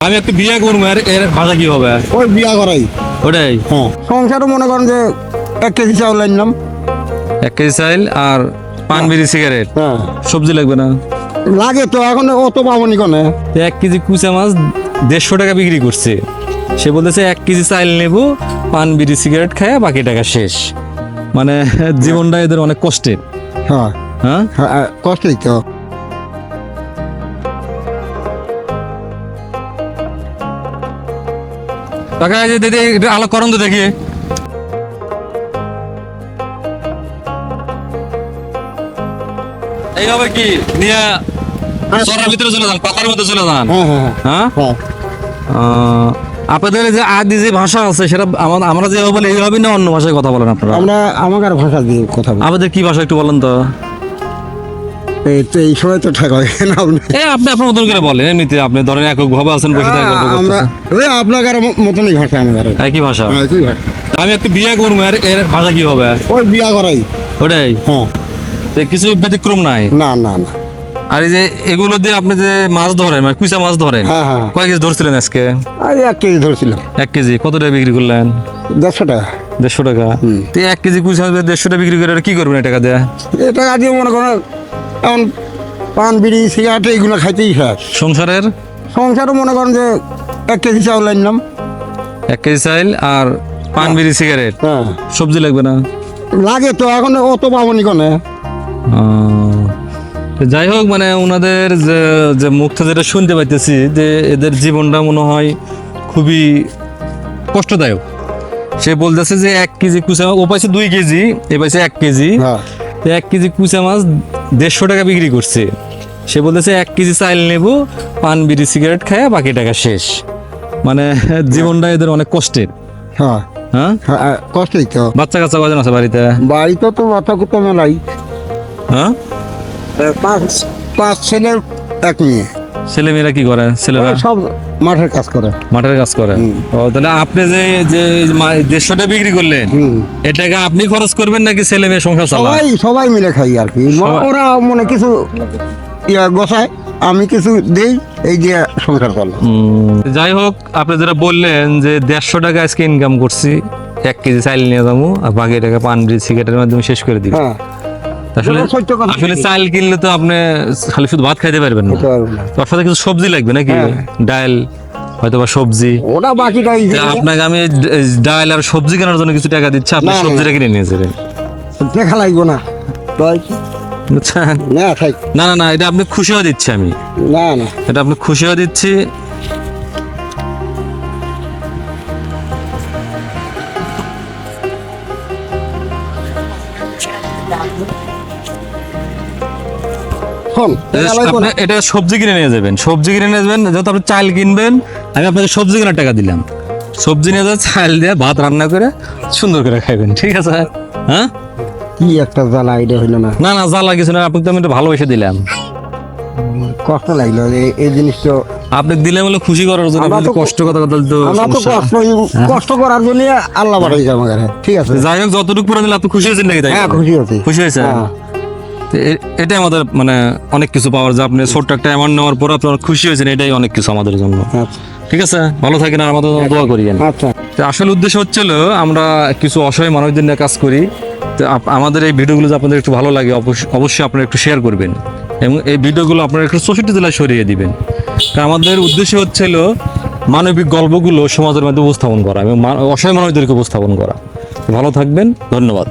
আমি একটু বিয়ে করব আর এর ভাষা কি হবে? ওই বিয়া করাই। ওটাই? হ্যাঁ। সংসারও মনে করেন যে এক কেজি চাউল আনলাম। এক কেজি চাইল আর পান বিড়ি সিগারেট? হ্যাঁ। সবজি লাগবে না? লাগে তো এখন অত পাবনি কনে। এক কেজি কুচা মাছ দেড়শো টাকা বিক্রি করছে। সে বলতেছে এক কেজি চাইল নেব পান বিড়ি সিগারেট খায় বাকি টাকা শেষ। মানে জীবনটা এদের অনেক কষ্টের। হ্যাঁ। হ্যাঁ? হ্যাঁ কষ্টই তো। টাকা যে দিদি একটু আলো করন তো দেখি। এই হবে কি নিয়ে সরার ভিতরে চলে যান পাতার মধ্যে চলে যান? হ্যাঁ হ্যাঁ হ্যাঁ। হ্যাঁ? আপনাদের যে আদি যে ভাষা আছে সেটা আমা- আমরা যেভাবে বলি এইভাবে না অন্য ভাষায় কথা বলেন আপনারা? আমরা আমাদের ভাষা দিয়ে কথা বলি। আমাদের কি ভাষা একটু বলেন তো? এই তো এই সময় তো ঠাক না আপনি? এই আপনি আপনার মতন করে বলেন এমনিতে আপনি ধরেন একক ভাবে আছেন বসে থাকে গল্প আমরা ওই আপনাদের মতনই ভাষা আমাদের একই ভাষা? একই ভাষা। আমি একটু বিয়ে করব এর এর ভাষা কি হবে? ওই বিয়া করাই। ওটাই? হ্যাঁ। কিছু ব্যতিক্রম নাই? না না না। আর এই যে এগুলো দিয়ে আপনি যে মাছ ধরেন মানে কুইসা মাছ ধরেন হ্যাঁ হ্যাঁ। কয় কেজি ধরছিলেন আজকে? আর এক কেজি ধরছিলাম। এক কেজি কত টাকা বিক্রি করলেন? দেড়শো টাকা। দেড়শো টাকা? তো এক কেজি কুইসা দেড়শো টাকা বিক্রি করে কি করবেন এই টাকা দিয়ে? এই টাকা দিয়ে মনে করেন এখন পান বিড়ি সিগারেট এইগুলো খাইতেই শেষ সংসারের? সংসারও মনে করেন যে এক কেজি চাউল আনলাম। এক কেজি চাইল আর পান বিড়ি সিগারেট? হ্যাঁ। সবজি লাগবে না? লাগে তো এখন অত পাবনি কনে। যাই হোক মানে ওনাদের যে যে মুখ থেকে যেটা শুনতে পাইতেছি যে এদের জীবনটা মনে হয় খুবই কষ্টদায়ক। সে বলতেছে যে এক কেজি কুচা ও পাইছে দুই কেজি এ পাইছে এক কেজি। হ্যাঁ। এক কেজি কুচা মাছ দেড়শো টাকা বিক্রি করছে। সে বলতেছে এক কেজি চাইল নেব পান বিড়ি সিগারেট খায় বাকি টাকা শেষ। মানে জীবনটা এদের অনেক কষ্টের। হ্যাঁ। হ্যাঁ? হ্যাঁ কষ্টই তো। বাচ্চা কাচ্চা কজন আছে বাড়িতে? বাড়িতে তো মাথা কুতো মেলাই হ্যাঁ? পাঁচ পাঁচ ছেলে এক মেয়ে। ছেলে মেয়েরা কি করে? ছেলেরা? সব মাঠের কাজ করে। মাঠের কাজ করে। ও তাহলে আপনি যে যে দেড়শোটা বিক্রি করলেন এটাকে আপনি খরচ করবেন নাকি ছেলে মেয়ে সংসার চালায়? সবাই সবাই মিলে খাই আর কি। ওরা মনে কিছু ইয়া গোছায় আমি কিছু দেই এই যে সংসার করলাম যাই হোক আপনি যেটা বললেন যে দেড়শো টাকা আজকে ইনকাম করছি এক কেজি চাইল নিয়ে যাব আর বাকি টাকা পান সিগারেটের মাধ্যমে শেষ করে হ্যাঁ। আসলে চাল কিনলে তো আপনি খালি শুধু ভাত খাইতে পারবেন না। তার সাথে কিছু সবজি লাগবে নাকি? হ্যাঁ। ডাল হয়তো বা সবজি। ওটা তা আপনাকে আমি ডাল আর সবজি কেনার জন্য কিছু টাকা দিচ্ছি আপনি। সবজিটা কিনে নিয়ে যাবেন। দেখা লাগবো না। তাই কি? না না না না এটা আপনি খুশি হয়ে দিচ্ছি আমি। না না। এটা আপনি খুশি হয়ে দিচ্ছি। এটা সবজি কিনে নিয়ে যাবেন। সবজি কিনে নিয়ে যাবেন যত আপনি চাল কিনবেন আমি আপনাকে সবজি কেনার টাকা দিলাম। সবজি নিয়ে যাবেন চাল দিয়ে ভাত রান্না করে সুন্দর করে খাইবেন ঠিক আছে? হ্যাঁ? কি একটা জ্বালা এটা হইল না। না না জ্বালা কিছু না আপনাকে তো আমি একটু ভালোবেসে দিলাম। কষ্ট লাগল এই- এই জিনিস তো আপনি দিলে বলে খুশি করার জন্য কষ্ট কথা কথা তো সমস্যা। কষ্ট কষ্ট করার জন্য আল্লাহ আমাকে ঠিক আছে? যাই হোক যতটুকু পুরো দিলে আপনি খুশি হয়েছেন নাকি তাই? হ্যাঁ খুশি হচ্ছি খুশি হয়েছে তো এ- এটাই আমাদের মানে অনেক কিছু পাওয়ার যে আপনি ছোট্ট একটা অ্যামাউন্ট নেওয়ার পর আপনার খুশি হয়েছেন এটাই অনেক কিছু আমাদের জন্য। আচ্ছা। ঠিক আছে? ভালো থাকেন আর আমাদের জন্য দোয়া করিয়েন। আচ্ছা। তো আসল উদ্দেশ্য হচ্ছিল আমরা কিছু অসহায় মানুষদের নিয়ে কাজ করি। তো আমাদের এই ভিডিওগুলো যদি আপনাদের একটু ভালো লাগে অবশ্য- অবশ্যই আপনারা একটু শেয়ার করবেন। এবং এই ভিডিওগুলো আপনারা একটু চৌষট্টি জেলায় সরিয়ে দিবেন। কারণ আমাদের উদ্দেশ্য হচ্ছিল মানবিক গল্পগুলো সমাজের মধ্যে উপস্থাপন করা এবং অসহায় মানুষদেরকে উপস্থাপন করা। ভালো থাকবেন ধন্যবাদ।